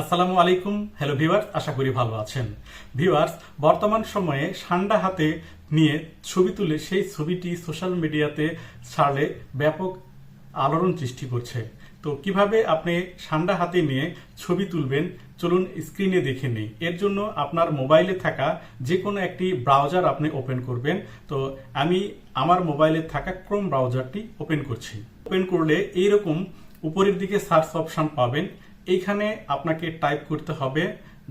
আসসালামু আলাইকুম। Hello viewers আশা করি ভালো আছেন। ভিউয়ার্স বর্তমান সময়ে ঠান্ডা হাতে নিয়ে ছবি তুলে সেই ছবিটি সোশ্যাল মিডিয়াতে ছাড়লে ব্যাপক আলোড়ন সৃষ্টি করছে। তো কীভাবে আপনি ঠান্ডা হাতে নিয়ে ছবি তুলবেন, চলুন স্ক্রিনে দেখে নিই। এর জন্য আপনার মোবাইলে থাকা যে কোনো একটি ব্রাউজার আপনি ওপেন করবেন। তো আমি আমার মোবাইলে থাকা ক্রোম ব্রাউজারটি ওপেন করছি। ওপেন করলে এইরকম উপরের দিকে সার্চ অপশন পাবেন। এইখানে আপনাকে টাইপ করতে হবে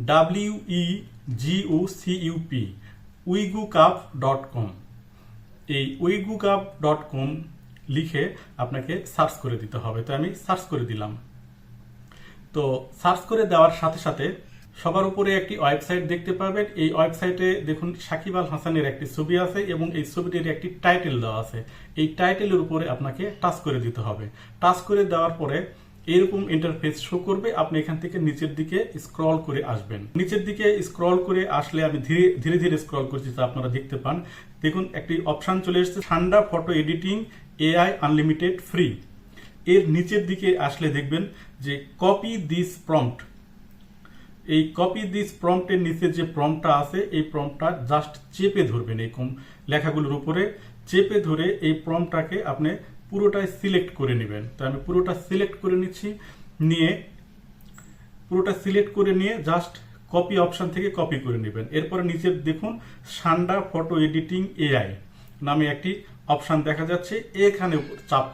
ডাব্লিউ ই জিও সিইউপি উইগুকাপ ডট কম এই উইগুকাপ ডট কম লিখে আপনাকে সার্চ করে দিতে হবে। তো আমি সার্চ করে দিলাম। তো সার্চ করে দেওয়ার সাথে সাথে সবার উপরে একটি ওয়েবসাইট দেখতে পাবেন। এই ওয়েবসাইটে দেখুন সাকিব আল হাসানের একটি ছবি আছে এবং এই ছবিটির একটি টাইটেল দেওয়া আছে। এই টাইটেলের উপরে আপনাকে টাচ করে দিতে হবে। টাচ করে দেওয়ার পরে এরকম ইন্টারফেস শো করবে, আপনি এখান থেকে নিচের দিকে স্ক্রল করে আসবেন। নিচের দিকে স্ক্রল করে আসলে আমি ধীরে ধীরে ধীরে স্ক্রল করছি আপনারা দেখতে পান। দেখুন, একটি অপশান চলে এসেছে ঠান্ডা photo editing AI unlimited free এর নিচের দিকে আসলে দেখবেন যে কপি দিস প্রম্পট এই কপি দিস প্রম্পটের নিচে যে প্রম্পটটা আছে, এই প্রম্পটটা জাস্ট চেপে ধরবেন, এরকম লেখাগুলোর উপরে। চেপে ধরে এই প্রম্পটটাকে আপনি পুরোটাই সিলেক্ট করে নেবেন। তো আমি পুরোটা সিলেক্ট করে নিচ্ছি, নিয়ে পুরোটা সিলেক্ট করে নিয়ে জাস্ট কপি অপশন থেকে কপি করে নেবেন। এরপরে নিচে দেখুন, সান্ডা ফটো এডিটিং এআই নামে একটি অপশান দেখা যাচ্ছে, এখানে চাপ,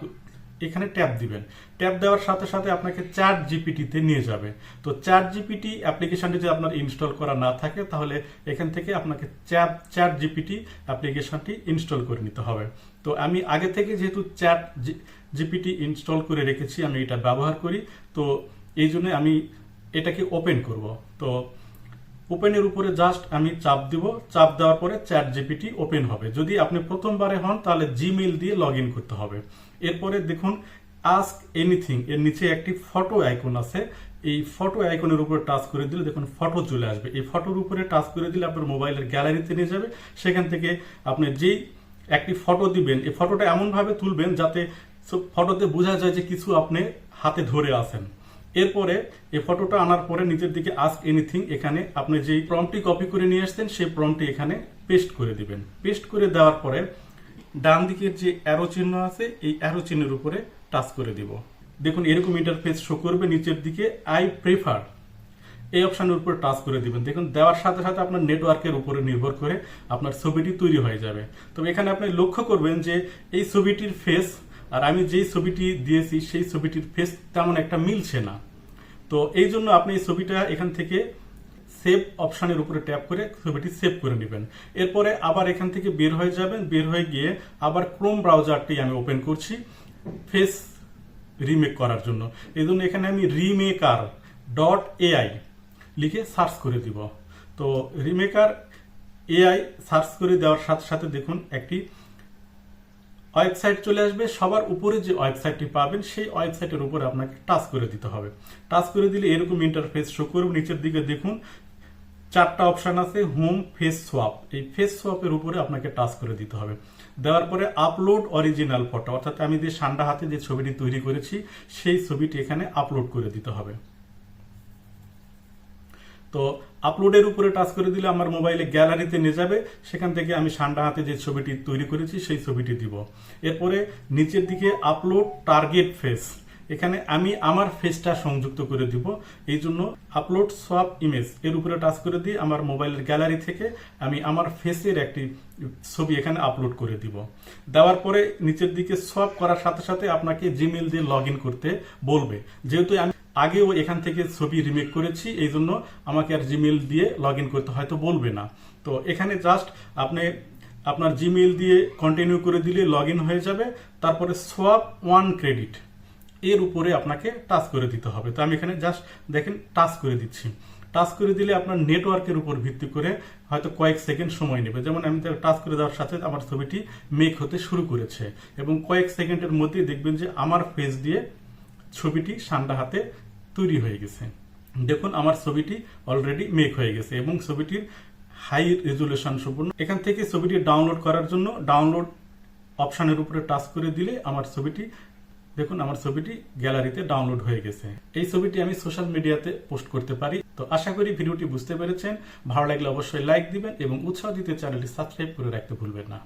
এখানে ট্যাপ দিবেন। ট্যাপ দেওয়ার সাথে সাথে আপনাকে চ্যাট জিপিটিতে নিয়ে যাবে। তো চ্যাট জিপিটি অ্যাপ্লিকেশনটি যদি আপনার ইনস্টল করা না থাকে, তাহলে এখান থেকে আপনাকে চ্যাপ চ্যাট জিপিটি অ্যাপ্লিকেশনটি ইনস্টল করে নিতে হবে। তো আমি আগে থেকে যেহেতু চ্যাট জিপিটি ইনস্টল করে রেখেছি, আমি এটা ব্যবহার করি। তো এই জন্য আমি এটাকে ওপেন করব। তো ওপেনের উপরে জাস্ট আমি চাপ দিব। চাপ দেওয়ার পরে চ্যাট জিপিটি ওপেন হবে। যদি আপনি প্রথমবারে হন, তাহলে জিমেইল দিয়ে লগ করতে হবে। এরপরে দেখুন, আস্ক এনিথিং, এর নিচে একটি ফটো আইকন আছে। এই ফটো আইকনের উপরে টাচ করে দিলে দেখুন ফটো চলে আসবে। এই ফটোর উপরে টাচ করে দিলে আপনার মোবাইলের গ্যালারিতে নিয়ে যাবে। সেখান থেকে আপনি যেই একটি ফটো দিবেন। এই ফটোটা এমনভাবে তুলবেন যাতে ফটোতে বোঝা যায় যে কিছু আপনি হাতে ধরে আছেন। এরপরে এই ফটোটা আনার পরে নিচের দিকে আস্ক এনিথিং এখানে আপনি যেই প্রমটি কপি করে নিয়ে আসছেন, সেই প্রমটি এখানে পেস্ট করে দিবেন। পেস্ট করে দেওয়ার পরে ডান দিকের যে অ্যারো চিহ্ন আছে, এই অ্যারো চিহ্নের উপরে টাচ করে দিব। দেখুন, এরকম ইন্টারফেস শো করবে নিচের দিকে আই প্রেফার এই অপশনের উপর টাচ করে দিবেন। দেখুন, দেওয়ার সাথে সাথে আপনার নেটওয়ার্কের উপরে নির্ভর করে আপনার ছবিটি তৈরি হয়ে যাবে। তবে এখানে আপনি লক্ষ্য করবেন যে এই ছবিটির ফেস আর আমি যেই ছবিটি দিয়েছি, সেই ছবিটির ফেস তেমন একটা মিলছে না। তো এই জন্য আপনি এই ছবিটা এখান থেকে সেভ অপশনের উপরে ট্যাপ করে ছবিটি সেভ করে নেবেন। এরপরে আবার এখান থেকে বের হয়ে যাবেন। বের হয়ে গিয়ে আবার ক্রোম ব্রাউজারটি আমি ওপেন করছি ফেস রিমেক করার জন্য। এই জন্য এখানে আমি রিমেকার ডট এআই লিখে সার্চ করে দিব। তো রিমেকার এআই সার্চ করে দেওয়ার সাথে সাথে দেখুন একটি ওয়েবসাইট চলে আসবে। সবার উপরে যে ওয়েবসাইটটি পাবেন, সেই ওয়েবসাইটের উপরে আপনাকে টাচ করে দিতে হবে। টাচ করে দিলে এরকম ইন্টারফেস শো করবে। নিচের দিকে দেখুন, চারটা অপশান আছে হোম ফেস সোয়াপ এই ফেস সোয়াপের উপরে আপনাকে টাচ করে দিতে হবে। দেওয়ার পরে আপলোড অরিজিনাল ফটো অর্থাৎ আমি যে সান্ডা হাতে যে ছবিটি তৈরি করেছি, সেই ছবিটি এখানে আপলোড করে দিতে হবে। তো আপলোডের উপরে টাচ করে দিলে আমার মোবাইলে গ্যালারিতে নিয়ে যাবে, সেখান থেকে আমি সান্ডা হাতে যে ছবিটি তৈরি করেছি সেই ছবিটি দিব। এরপরে নিচের দিকে আপলোড টার্গেট ফেস এখানে আমি আমার ফেসটা সংযুক্ত করে দিব। এই জন্য আপলোড সোয়াপ ইমেজ এর উপরে টাচ করে দিয়ে আমার মোবাইলের গ্যালারি থেকে আমি আমার ফেসের একটি ছবি এখানে আপলোড করে দিব। দেওয়ার পরে নিচের দিকে সোয়াপ করার সাথে সাথে আপনাকে জিমেল দিয়ে লগ করতে বলবে। যেহেতু আমি আগেও এখান থেকে ছবি রিমেক করেছি এই জন্য আমাকে আর জিমেল দিয়ে লগ করতে হয়তো বলবে না। তো এখানে জাস্ট আপনি আপনার জিমেল দিয়ে কন্টিনিউ করে দিলে লগ হয়ে যাবে, তারপরে সোয়াপ ওয়ান ক্রেডিট এর উপরে আপনাকে টাচ করে দিতে হবে। তো আমি এখানে জাস্ট দেখেন টাচ করে দিচ্ছি। টাচ করে দিলে আপনার নেটওয়ার্কের উপর ভিত্তি করে হয়তো কয়েক সেকেন্ড সময় নেবে। যেমন আমি টাচ করে দেওয়ার সাথে আমার ছবিটি মেক হতে শুরু করেছে। এবং কয়েক সেকেন্ডের মধ্যেই দেখবেন যে আমার ফেস দিয়ে ছবিটি সান্ডা হাতে তৈরি হয়ে গেছে। দেখুন, আমার ছবিটি অলরেডি মেক হয়ে গেছে এবং ছবিটির হাই রেজুলেশন সম্পূর্ণ। এখান থেকে ছবিটি ডাউনলোড করার জন্য ডাউনলোড অপশনের উপরে টাচ করে দিলে আমার ছবিটি, দেখুন, আমার ছবিটি গ্যালারিতে ডাউনলোড হয়ে গেছে। এই ছবিটি আমি সোশ্যাল মিডিয়াতে পোস্ট করতে পারি। তো আশা করি ভিডিওটি বুঝতে পেরেছেন। ভালো লাগলে অবশ্যই লাইক দিবেন এবং উৎসাহ দিতে চ্যানেলটি সাবস্ক্রাইব করে রাখতে ভুলবেন না।